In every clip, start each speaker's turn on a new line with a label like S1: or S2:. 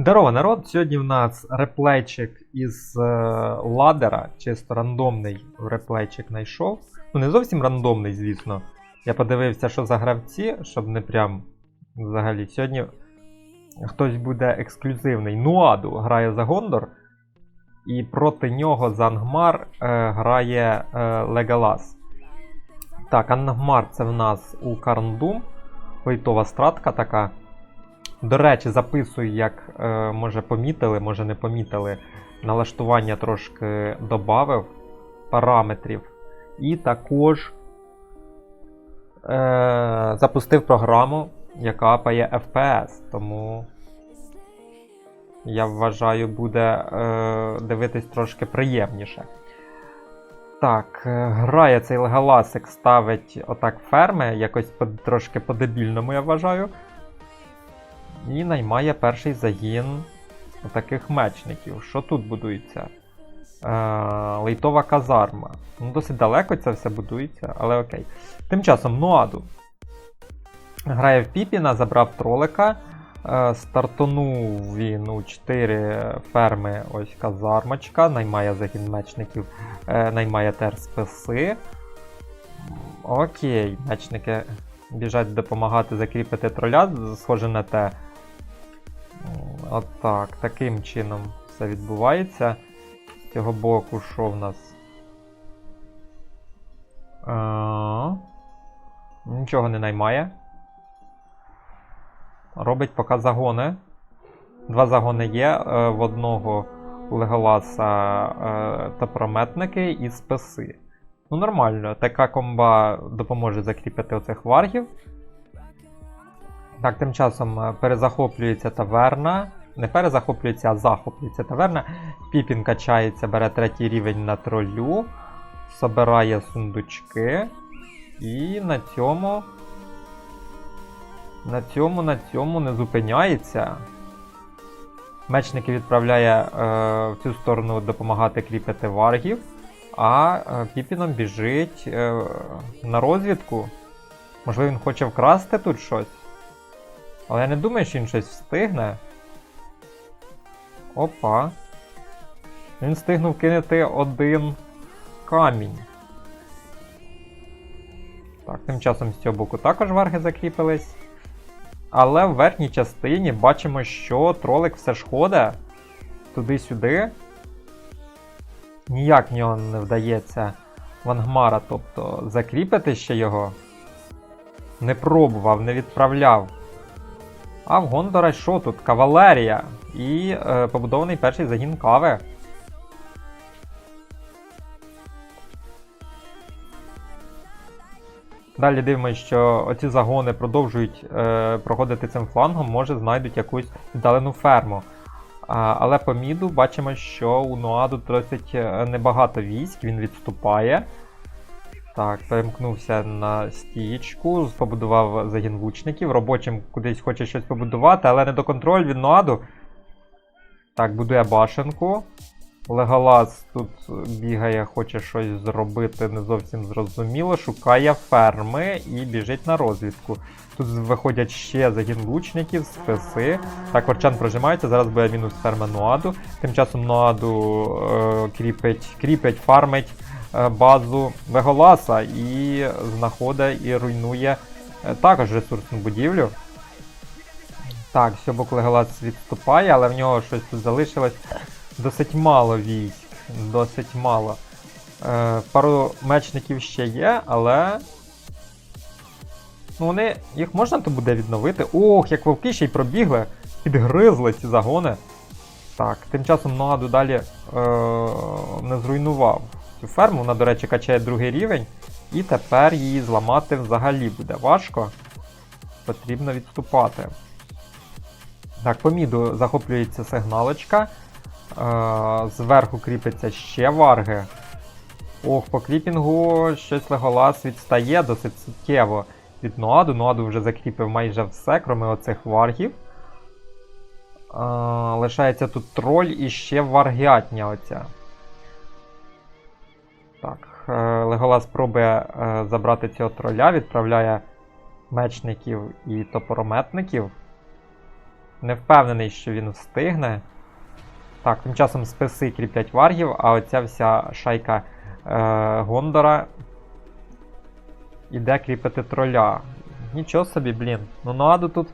S1: Здорово, народ! Сьогодні в нас реплейчик із е, ладера, чисто рандомний реплейчик знайшов. Ну, не зовсім рандомний, звісно. Я подивився, що за гравці, щоб не прям взагалі. Сьогодні хтось буде ексклюзивний. Нуаду грає за Гондор, і проти нього за Ангмар е, грає е, Леголас. Так, Ангмар це в нас у Карндум. Лейтова стратка така. До речі, записую, як е, може помітили, може не помітили. Налаштування трошки додав параметрів. І також е, запустив програму, яка пає FPS. Тому я вважаю, буде е, дивитись трошки приємніше. Так, е, грає цей леголасик, ставить отак ферми, якось по, трошки по-дебільному, я вважаю. І наймає перший загін таких мечників. Що тут будується? Е, Лейтова казарма. Ну, досить далеко це все будується, але окей. Тим часом Нуаду грає в Піпіна, забрав тролика. Е, стартонув він у 4 ферми ось казармочка, наймає загін мечників, е, наймає терсписи. Окей, мечники біжать допомагати закріпити троля, схоже на те. Отак, таким чином все відбувається. З цього боку, що в нас? А, Нічого не наймає. Робить поки загони. Два загони є. е, В одного Леголаса е, топорометники і списи. Ну, нормально, така комба допоможе закріпити оцих варгів. Так, тим часом е, перезахоплюється таверна. Не перезахоплюється, а захоплюється таверна. Піпін качається, бере третій рівень на тролю, собирає сундучки. І на цьому. На цьому, на цьому не зупиняється. Мечники відправляє е, в цю сторону допомагати кріпити варгів, а е, Піпіном біжить е, на розвідку. Можливо, він хоче вкрасти тут щось. Але я не думаю, що він щось встигне. Опа. Він встигнув кинути один камінь. Так, тим часом з цього боку також варги закріпились. Але в верхній частині бачимо, що тролик все ж ходить туди-сюди. Ніяк в нього не вдається Вангмара, тобто закріпити ще його. Не пробував, не відправляв. А в Гондора що тут? Кавалерія і е, побудований перший загін кави. Далі дивимося, що оці загони продовжують е, проходити цим флангом, може знайдуть якусь віддалену ферму. А, але по міду бачимо, що у Нуаду досить е, небагато військ, він відступає. Так, перемкнувся на стічку, побудував загін лучників. Робочим кудись хоче щось побудувати, але не до контролю від Ноаду. Так, будує башенку. Леголас тут бігає, хоче щось зробити, не зовсім зрозуміло. Шукає ферми і біжить на розвідку. Тут виходять ще загін лучників, списи. Так, Орчан прожимається, зараз буде мінус ферма Нуаду. Тим часом Нуаду е, кріпить, кріпить, фармить базу Леголаса і знаходить і руйнує е, також ресурсну будівлю. Так, цього Леголас відступає, але в нього щось тут залишилось. Досить мало військ. Досить мало. Е, пару мечників ще є, але. Ну, вони. Їх можна то буде відновити. Ох, як вовки ще й пробігли. Підгризли ці загони. Так, тим часом Ноаду далі е, не зруйнував цю ферму. Вона, до речі, качає другий рівень. І тепер її зламати взагалі буде важко. Потрібно відступати. Так, по міду захоплюється сигналочка. Е, Зверху кріпиться ще варги. Ох, по кріпінгу щось Леголас відстає досить суттєво від Ноаду. Ноаду вже закріпив майже все, крім оцих варгів. Е, лишається тут троль і ще варгятня оця. Так, е, Леголас пробує е, забрати цього троля, відправляє мечників і топорометників. Не впевнений, що він встигне. Так, тим часом списи кріплять варгів, а оця вся шайка е, Гондора іде кріпити троля. Нічого собі, блін. Ну Наду тут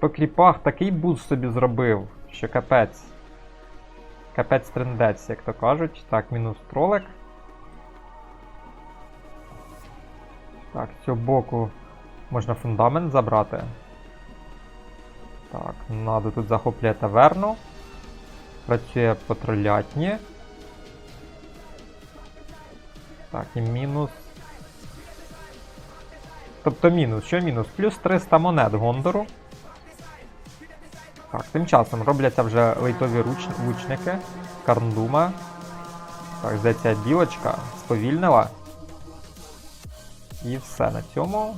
S1: по кріпах такий буст собі зробив, що капець. Капець трендець, як то кажуть. Так, мінус тролик. Так, цього боку можна фундамент забрати. Так, надо тут захоплює таверну. Працює по тролятні. Так, і мінус. Тобто мінус, що мінус? Плюс 300 монет Гондору. Так, тим часом робляться вже лейтові руч... лучники. Карндума. Так, здається, білочка сповільнила. І все на цьому.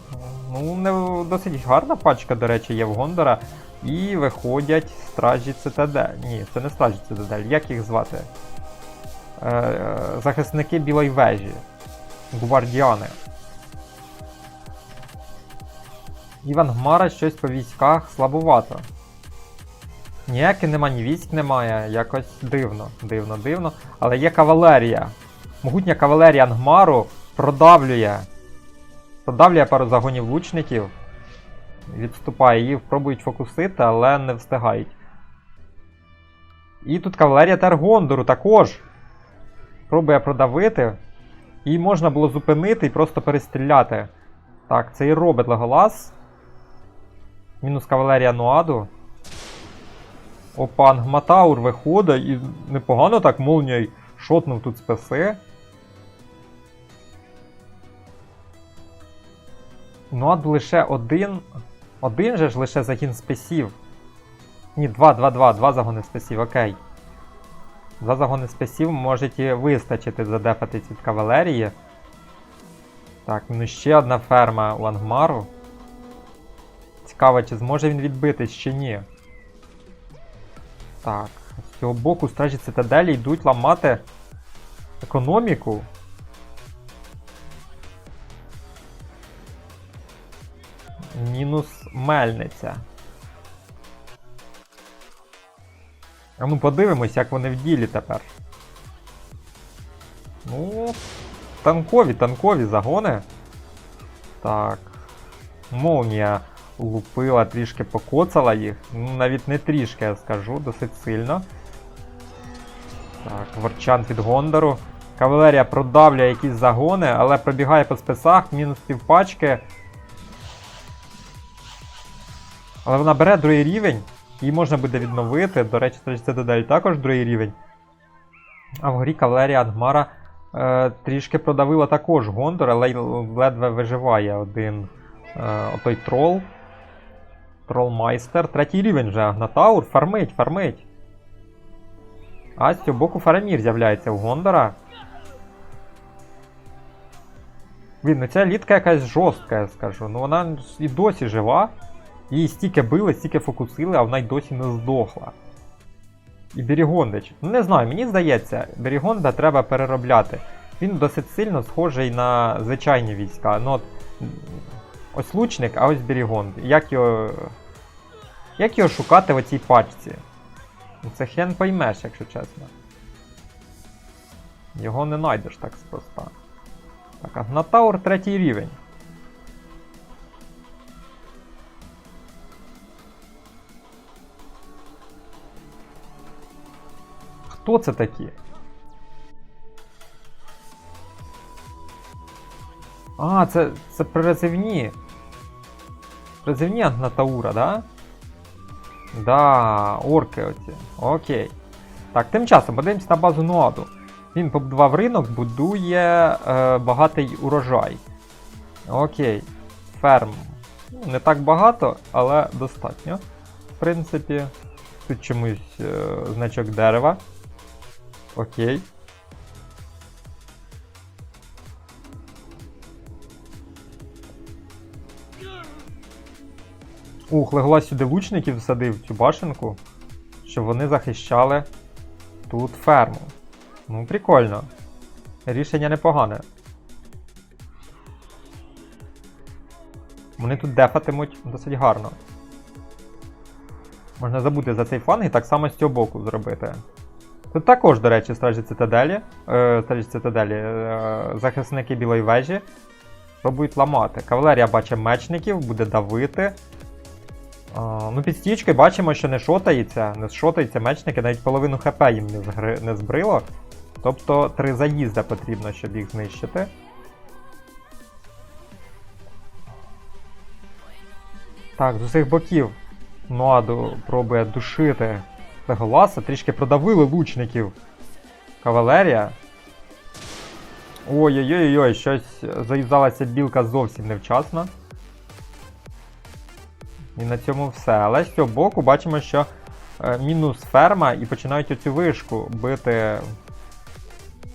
S1: Ну, не досить гарна пачка, до речі, є в Гондора. І виходять стражі Цитадель. Ні, це не стражі Цитадель. Як їх звати? Е, е, захисники Білої вежі. Гвардіани. Іван Гмара щось по військах слабувато. Ніяких нема, ні військ немає, якось дивно, дивно, дивно. Але є кавалерія. Могутня кавалерія Ангмару продавлює. Продавлює пару загонів лучників. Відступає, її пробують фокусити, але не встигають. І тут кавалерія Тергондору також. Пробує продавити. Її можна було зупинити і просто перестріляти. Так, це і робить Леголас. Мінус кавалерія Нуаду. Опа, Ангматаур виходить і непогано так молнією шотнув тут списи. Нуад лише один. Один же ж лише загін списів. Ні, два, два, два, два загони списів, окей. Два загони списів можуть і вистачити задефати від кавалерії. Так, ну ще одна ферма у Ангмару. Цікаво, чи зможе він відбитись чи ні. Так, з цього боку стражі цитаделі йдуть ламати економіку. Мінус мельниця. А ну подивимось, як вони в ділі тепер. Ну, танкові, танкові загони. Так. Молнія лупила, трішки покоцала їх. Ну, навіть не трішки, я скажу, досить сильно. Так, Ворчан від Гондору. Кавалерія продавлює якісь загони, але пробігає по списах, мінус півпачки. Але вона бере другий рівень, її можна буде відновити. До речі, це додалі також другий рівень. А вгорі кавалерія Ангмара е, трішки продавила також Гондор, але ледве виживає один е, отой трол. Тролмайстер. Третій рівень вже Агнатаур. Фармить, фармить. А з цього боку Фарамір з'являється у Гондора. Блін, ну ця літка якась жорстка, я скажу. Ну вона і досі жива. Її стільки били, стільки фокусили, а вона й досі не здохла. І Берігондич. Ну не знаю, мені здається, Берігонда треба переробляти. Він досить сильно схожий на звичайні війська. Ну, от, Ось лучник, а ось Берігонд. Як його. Як його шукати в оцій пачці? Ну, Це хрен поймеш, якщо чесно. Його не знайдеш так спроста. Так, Агнатаур третій рівень. Хто це такі? А, це це призивні. Призивні Агнатаура, да? Да, орки оці. Окей. Так, тим часом подивимось на базу Нуаду. Він побудував ринок, будує е, багатий урожай. Окей. Ферм. Ну, Не так багато, але достатньо. В принципі, тут чомусь е, значок дерева. Окей. Ух, Леголас сюди лучників всадив цю башенку, щоб вони захищали тут ферму. Ну, прикольно. Рішення непогане. Вони тут дефатимуть досить гарно. Можна забути за цей фланг і так само з цього боку зробити. Тут також, до речі, стражі цитаделі, е, стражі цитаделі, е, захисники білої вежі пробують ламати. Кавалерія бачить мечників, буде давити. Ну, під стічкою бачимо, що не шотається, не шотається мечники, навіть половину ХП їм не, згри, не збрило. Тобто три заїзди потрібно, щоб їх знищити. Так, з усіх боків Нуаду пробує душити Леголаса, трішки продавили лучників. Кавалерія. Ой-ой-ой, щось заїздалася білка зовсім невчасно. І на цьому все. Але з цього боку бачимо, що е, мінус ферма і починають оцю вишку бити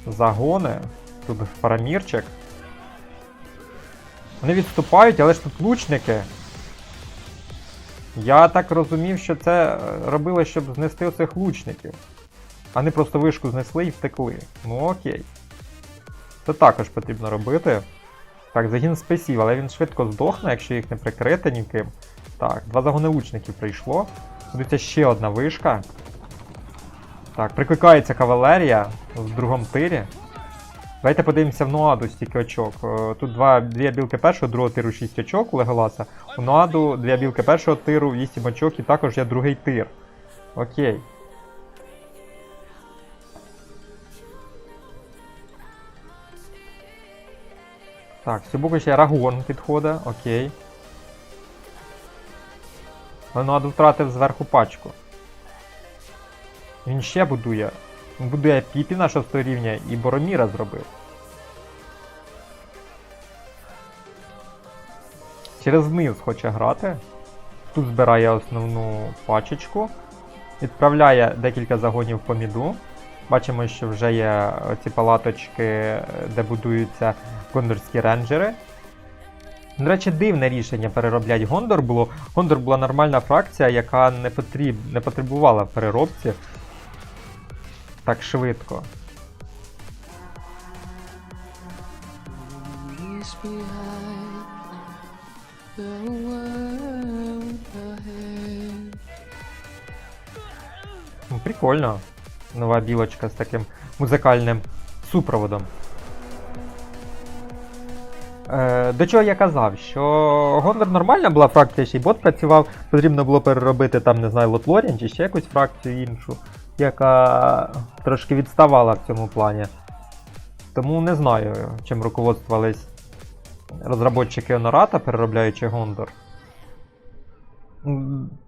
S1: загони. Тут фарамірчик. Вони відступають, але ж тут лучники. Я так розумів, що це е, робили, щоб знести оцих лучників. А не просто вишку знесли і втекли. Ну окей. Це також потрібно робити. Так, загін спесів, але він швидко здохне, якщо їх не прикрити ніким. Так, два загони лучників прийшло. Будеться ще одна вишка. Так, прикликається кавалерія в другому тирі. Давайте подивимося в Нуаду стільки очок. Е, Тут два, дві білки першого, другого тиру 6 очок у Леголаса. У Нуаду дві білки першого тиру, 8 очок і також є другий тир. Окей. Так, сьогодні ще Рагон підходить, окей. Нуаду втратив зверху пачку. Він ще будує. Він будує Піпіна 6 рівня і Бороміра зробив. Через низ хоче грати. Тут збирає основну пачечку. Відправляє декілька загонів по міду. Бачимо, що вже є ці палаточки, де будуються гондорські рейнджери. До речі, дивне рішення перероблять Гондор було. Гондор була нормальна фракція, яка не, потріб... не потребувала переробці так швидко. Прикольно. Нова білочка з таким музикальним супроводом. Е, до чого я казав, що Гондор нормальна була фракція, ще й бот працював, потрібно було переробити там, не знаю, Лотлорін чи ще якусь фракцію іншу, яка трошки відставала в цьому плані. Тому не знаю, чим руководствувались розробники Онората, переробляючи Гондор.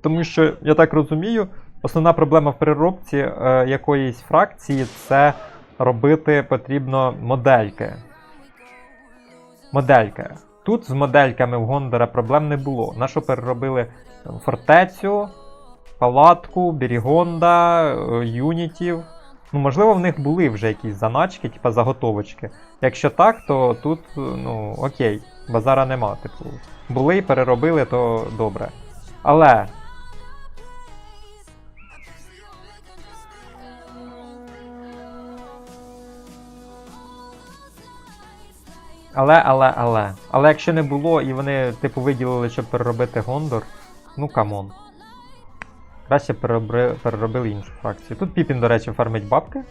S1: Тому що, я так розумію, основна проблема в переробці е, якоїсь фракції це робити потрібно модельки. Модельки. Тут з модельками в Гондора проблем не було. На що переробили фортецю, палатку, Бірігонда, е, юнітів. Ну, можливо, в них були вже якісь заначки, типа заготовочки. Якщо так, то тут, е, ну, окей, базара нема. Типу, були і переробили, то добре. Але. Але, але, але. Але якщо не було і вони, типу, виділили, щоб переробити Гондор, ну камон. Краще переробри, переробили іншу фракцію. Тут Піпін, до речі, фармить бабки.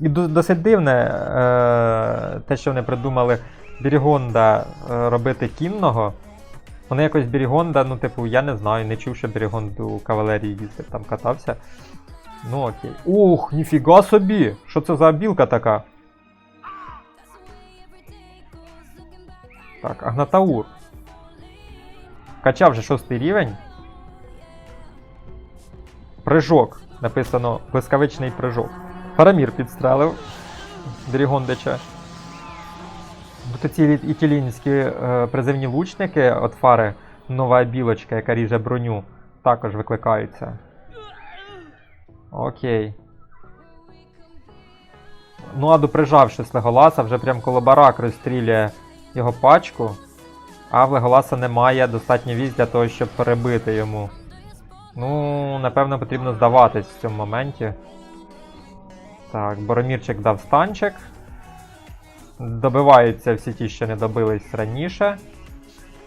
S1: І досить дивне е, те, що вони придумали Бірігонда е, робити кінного. Вони якось Бірігонда, ну, типу, я не знаю, не чув, що Бірігонд у кавалерії їздив, там катався. Ну окей. Ух, ніфіга собі! Що це за білка така? Так, Агнатаур. Качав вже шостий рівень. Прыжок. Написано блискавичний прыжок. Парамір підстрелив. Дрігондича. Тут ці італійські е, призивні лучники от фари нова білочка, яка ріже броню, також викликаються. Окей. Ну, аду прижавшись Леголаса, вже прям коло барак розстрілює його пачку. А в Леголаса немає достатньо військ для того, щоб перебити йому. Ну, напевно, потрібно здаватись в цьому моменті. Так, Боромірчик дав станчик. Добиваються всі ті, що не добились раніше.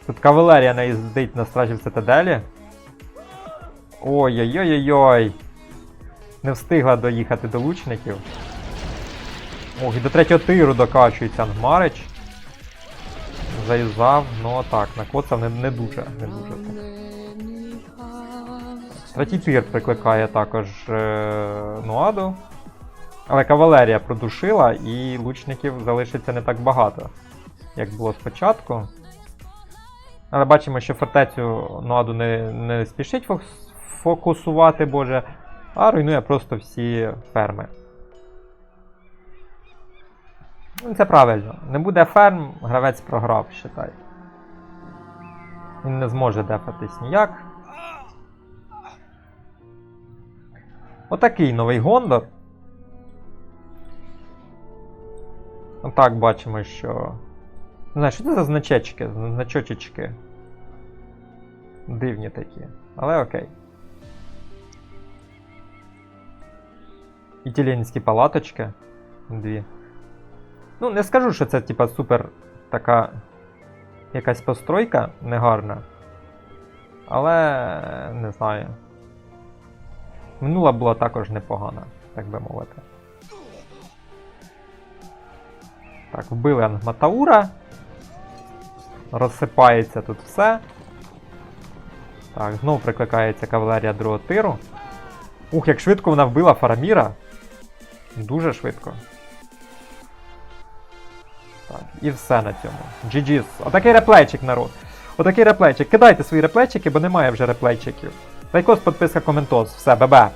S1: Тут кавалерія не їздить на стражі в цитаделі. Ой-ой-ой-ой-ой. Не встигла доїхати до лучників. Ох, і до третього тиру докачується Ангмарич. Заюзав, ну так, накоцав не, не дуже, не дуже так. тир прикликає також е, Нуаду. Але кавалерія продушила і лучників залишиться не так багато, як було спочатку. Але бачимо, що фортецю Нуаду не, не спішить фокусувати, боже, а руйнує просто всі ферми. Ну, це правильно. Не буде ферм, гравець програв, считай. Він не зможе дефатись ніяк. Отакий новий Гондор. Отак бачимо, що. Не знаю, що це за значечки, значочечки. Дивні такі. Але окей. І палаточки. Дві. Ну, не скажу, що це типа супер така якась постройка негарна. Але не знаю. Минула була також непогана, так би мовити. Так, вбили Ангматаура. Розсипається тут все. Так, знову прикликається кавалерія другого тиру. Ух, як швидко вона вбила Фараміра. Дуже швидко. І все на цьому. GG's. Отакий реплейчик, народ. Отакий реплейчик. Кидайте свої реплейчики, бо немає вже реплейчиків. Лайкос, підписка, коментос. Все, бебе.